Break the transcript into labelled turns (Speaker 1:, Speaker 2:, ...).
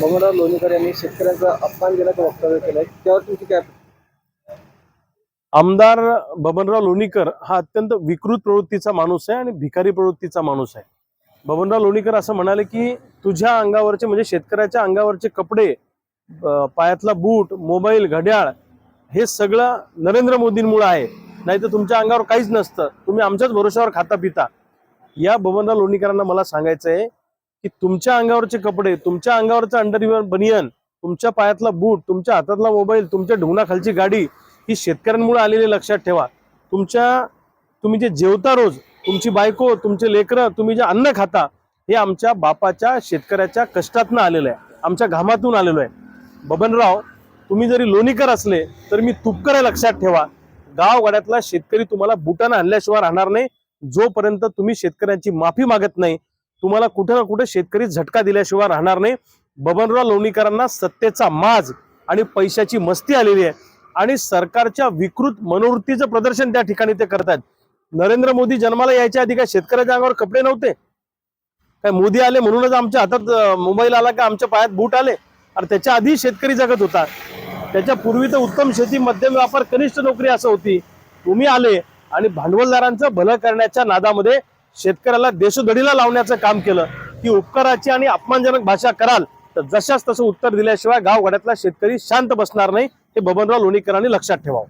Speaker 1: बबनराव लोणीकर यांनी शेतकऱ्यांचं अपमानजनक वक्तव्य केलंय. त्यावर तुमची काय
Speaker 2: आमदार बबनराव लोणीकर हा अत्यंत विकृत प्रवृत्तीचा माणूस आहे आणि भिकारी प्रवृत्तीचा माणूस आहे. बबनराव लोणीकर असं म्हणाले की तुझ्या अंगावरचे म्हणजे शेतकऱ्याच्या अंगावरचे कपडे पायातला बूट मोबाईल घड्याळ हे सगळं नरेंद्र मोदींमुळे आहे. नाही तर तुमच्या अंगावर काहीच नसतं. तुम्ही आमच्याच भरोश्यावर खाता पिता या बबनराव लोणीकरांना मला सांगायचं आहे की तुमच्या अंगावरचे कपडे तुमच्या अंगावरचं अंडरविअर बनियन तुमच्या पायातला बूट तुमच्या हातातला मोबाईल तुमच्या ढुंगणाखालची गाडी ही शेतकऱ्यांमुळे आलेली लक्षात ठेवा. तुमच्या तुम्ही जे जेवता रोज तुमची बायको तुमचे लेकरं तुम्ही जे अन्न खाता हे आमच्या बापाच्या शेतकऱ्याच्या कष्टातनं आलेलं आहे. आमच्या घामातून आलेलो आहे. बबनराव तुम्ही जरी लोणीकर असले तर मी तुपकर लक्षात ठेवा. गावगाड्यातला शेतकरी तुम्हाला बुटानं आणल्याशिवाय राहणार नाही. जोपर्यंत तुम्ही शेतकऱ्यांची माफी मागत नाही तुम्हाला कुठे ना कुठे शेतकरी झटका दिल्याशिवाय राहणार नाही. बबनराव लोणीकरांना सत्तेचा माज आणि पैशाची मस्ती आलेली आहे. आणि सरकारच्या विकृत मनोवृत्तीचं प्रदर्शन त्या ठिकाणी ते करतात नरेंद्र मोदी जन्माला यायच्या आधी काय शेतकऱ्याच्या अंगावर कपडे नव्हते? काय मोदी आले म्हणूनच आमच्या हातात मुंबईला मोबाईल आला का आमच्या पायात बूट आले? आणि त्याच्या आधी शेतकरी जगत होता. त्याच्या पूर्वी तर उत्तम शेती मध्यम व्यापार कनिष्ठ नोकरी असं होती. तुम्ही आले आणि भांडवलदारांचं भलं करण्याच्या नादामध्ये शेतकऱ्याला देशोधडीला लावण्याचं काम केलं की उपकाराची आणि अपमानजनक भाषा कराल तर जशाच तसं उत्तर दिल्याशिवाय गावगाड्यातला शेतकरी शांत बसणार नाही हे बबनराव लोणीकरांनी लक्षात ठेवावं.